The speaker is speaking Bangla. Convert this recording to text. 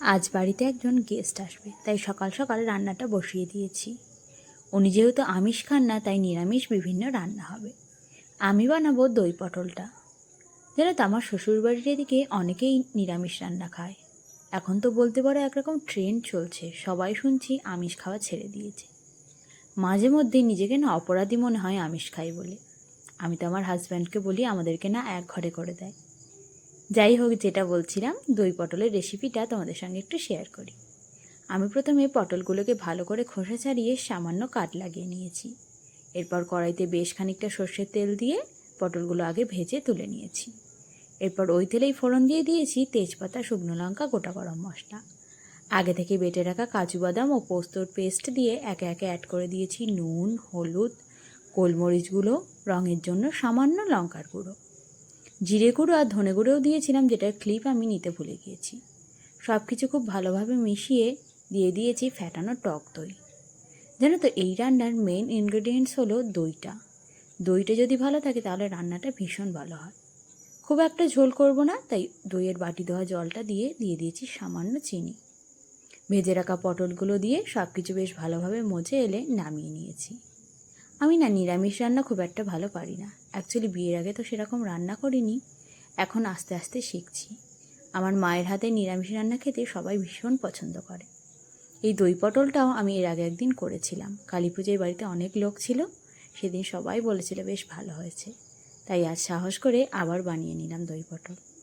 আজ বাড়িতে একজন গেস্ট আসবে, তাই সকাল সকাল রান্নাটা বসিয়ে দিয়েছি। উনি যেহেতু আমিষ খান না, তাই নিরামিষ বিভিন্ন রান্না হবে। আমি বানাবো দই পটলটা। জানো তো আমার শ্বশুরবাড়ির এদিকে অনেকেই নিরামিষ রান্না খায়। এখন তো বলতে পারো একরকম ট্রেন্ড চলছে, সবাই শুনছি আমিষ খাওয়া ছেড়ে দিয়েছে। মাঝে মধ্যে নিজেকে না অপরাধী মনে হয় আমিষ খাই বলে। আমি তো আমার হাজব্যান্ডকে বলি, আমাদেরকে না এক ঘরে করে দেয়। যাই হোক, যেটা বলছিলাম, দই পটলের রেসিপিটা তোমাদের সঙ্গে একটু শেয়ার করি। আমি প্রথমে পটলগুলোকে ভালো করে খোসা ছাড়িয়ে সামান্য কাট লাগিয়ে নিয়েছি। এরপর কড়াইতে বেশ খানিকটা সর্ষের তেল দিয়ে পটলগুলো আগে ভেজে তুলে নিয়েছি। এরপর ওই তেলেই ফোড়ন দিয়ে দিয়েছি তেজপাতা, শুকনো লঙ্কা, গোটা গরম মশলা। আগে থেকে বেটে রাখা কাজু বাদাম ও পোস্তর পেস্ট দিয়ে একে একে অ্যাড করে দিয়েছি নুন, হলুদ, গোলমরিচগুলো, রঙের জন্য সামান্য লঙ্কার গুঁড়ো। জিরে গুঁড়ো আর ধনে গুঁড়োও দিয়েছিলাম, যেটার ক্লিপ আমি নিতে ভুলে গিয়েছি। সব কিছু খুব ভালোভাবে মিশিয়ে দিয়ে দিয়েছি ফ্যাটানো টক দই। জানো তো, এই রান্নার মেন ইনগ্রেডিয়েন্টস হলো দইটা। দইটা যদি ভালো থাকে, তাহলে রান্নাটা ভীষণ ভালো হয়। খুব একটা ঝোল করব না, তাই দইয়ের বাটি দেওয়া জলটা দিয়ে দিয়ে দিয়েছি সামান্য চিনি। ভেজে রাখা পটলগুলো দিয়ে সব কিছু বেশ ভালোভাবে মজে এলে নামিয়ে নিয়েছি। আমি না নিরামিষ রান্না খুব একটা ভালো পারি না। অ্যাকচুয়ালি বিয়ের আগে তো সেরকম রান্না করিনি। এখন আস্তে আস্তে শিখছি। আমার মায়ের হাতে নিরামিষ রান্না খেতে সবাই ভীষণ পছন্দ করে। এই দই পটলটাও আমি এর আগে একদিন করেছিলাম। কালী পুজোয় বাড়িতে অনেক লোক ছিল। সেদিন সবাই বলেছিল, বেশ ভালো হয়েছে। তাই আজ সাহস করে আবার বানিয়ে নিলাম দই পটল।